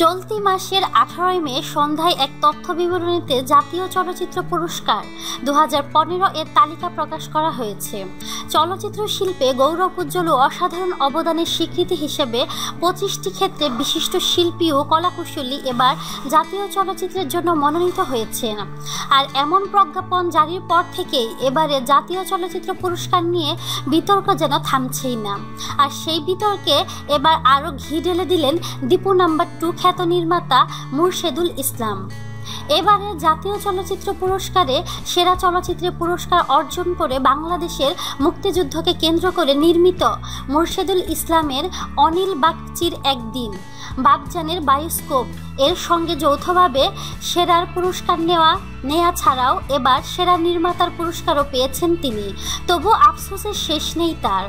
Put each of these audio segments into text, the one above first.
চলতি মাসের আঠারোই মে সন্ধ্যায় এক তথ্য বিবরণীতে জাতীয় চলচ্চিত্র পুরস্কার দু হাজার পনেরো এর তালিকা প্রকাশ করা হয়েছে। চলচ্চিত্র শিল্পে গৌরব উজ্জ্বল ও অসাধারণ অবদানের স্বীকৃতি হিসেবে পঁচিশটি ক্ষেত্রে বিশিষ্ট শিল্পী ও কলাকুশলী এবার জাতীয় চলচ্চিত্রের জন্য মনোনীত হয়েছেন। আর এমন প্রজ্ঞাপন জারির পর থেকেই এবারে জাতীয় চলচ্চিত্র পুরস্কার নিয়ে বিতর্ক যেন থামছেই না। আর সেই বিতর্কে এবার আরও ঘি ঢেলে দিলেন দীপু নাম্বার টু খ্যাত নির্মাতা মুর্শেদুল ইসলাম। এবারে জাতীয় চলচ্চিত্র পুরস্কারে সেরা চলচ্চিত্রের পুরস্কার অর্জন করে বাংলাদেশের মুক্তিযুদ্ধকে কেন্দ্র করে নির্মিত মুর্শেদুল ইসলামের অনিল বাগচির একদিন বাগজানের বায়োস্কোপ। এর সঙ্গে যৌথভাবে সেরার পুরস্কার নেওয়া, নেয়া ছাড়াও এবার সেরা নির্মাতার পুরস্কারও পেয়েছেন তিনি। তবু আফসোসের শেষ নেই তার।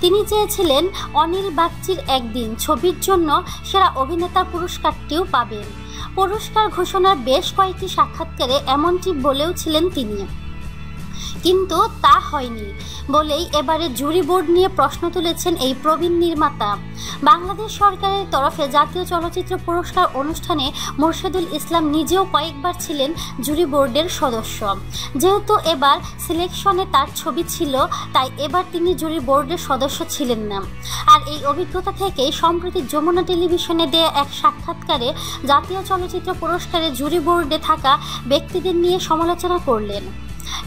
তিনি চেয়েছিলেন অনিল বাগচির একদিন ছবির জন্য সেরা অভিনেতা পুরস্কারটিও পাবেন। পুরস্কার ঘোষণার বেশ কয়েকটি সাক্ষাৎকারে এমনটি বলেও ছিলেন তিনি। কিন্তু তা হয়নি বলেই এবারে জুরি বোর্ড নিয়ে প্রশ্ন তুলেছেন এই প্রবীণ নির্মাতা। বাংলাদেশ সরকারের তরফে জাতীয় চলচ্চিত্র পুরস্কার অনুষ্ঠানে মোর্শেদুল ইসলাম নিজেও কয়েকবার ছিলেন জুরি বোর্ডের সদস্য। যেহেতু এবার সিলেকশনে তার ছবি ছিল, তাই এবার তিনি জুরি বোর্ডের সদস্য ছিলেন না। আর এই অভিজ্ঞতা থেকেই সম্প্রতি যমুনা টেলিভিশনে দেয়া এক সাক্ষাৎকারে জাতীয় চলচ্চিত্র পুরস্কারে জুরি বোর্ডে থাকা ব্যক্তিদের নিয়ে সমালোচনা করলেন।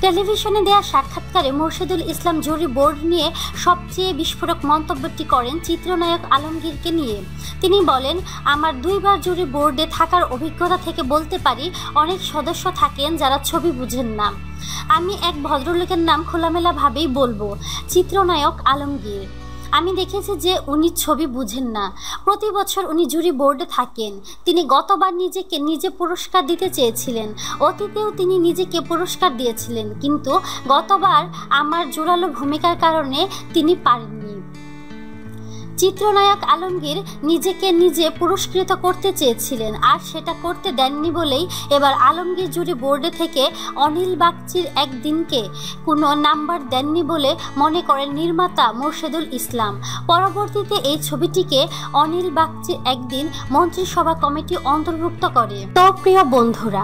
টেলিভিশনে দেয়া সাক্ষাৎকারে মোর্শেদুল ইসলাম জুরি বোর্ড নিয়ে সবচেয়ে বিস্ফোরক মন্তব্যটি করেন চিত্রনায়ক আলমগীরকে নিয়ে। তিনি বলেন, আমার দুইবার জুরি বোর্ডে থাকার অভিজ্ঞতা থেকে বলতে পারি, অনেক সদস্য থাকেন যারা ছবি বুঝেন না। আমি এক ভদ্রলোকের নাম খোলামেলাভাবেই বলব, চিত্রনায়ক আলমগীর। আমি দেখেছি যে উনি ছবি বুঝেন না। প্রতি বছর উনি জুরি বোর্ডে থাকেন। তিনি গতবার নিজেকে নিজে পুরস্কার দিতে চেয়েছিলেন। অতীতেও তিনি নিজেকে পুরস্কার দিয়েছিলেন। কিন্তু গতবার আমার জোরালো ভূমিকার কারণে তিনি পারেননি। চিত্রনায়ক আলমগীর নিজেকে নিজে পুরস্কৃত করতে চেয়েছিলেন, আর সেটা করতে দেননি বলেই এবার আলমগীর জুরি বোর্ডে থেকে অনিল বাগচির একদিনকে কোনো নাম্বার দেননি বলে মনে করেন নির্মাতা মোর্শেদুল ইসলাম। পরবর্তীতে এই ছবিটিকে অনিল বাগচির একদিন মন্ত্রিসভা কমিটি অন্তর্ভুক্ত করে। তো প্রিয় বন্ধুরা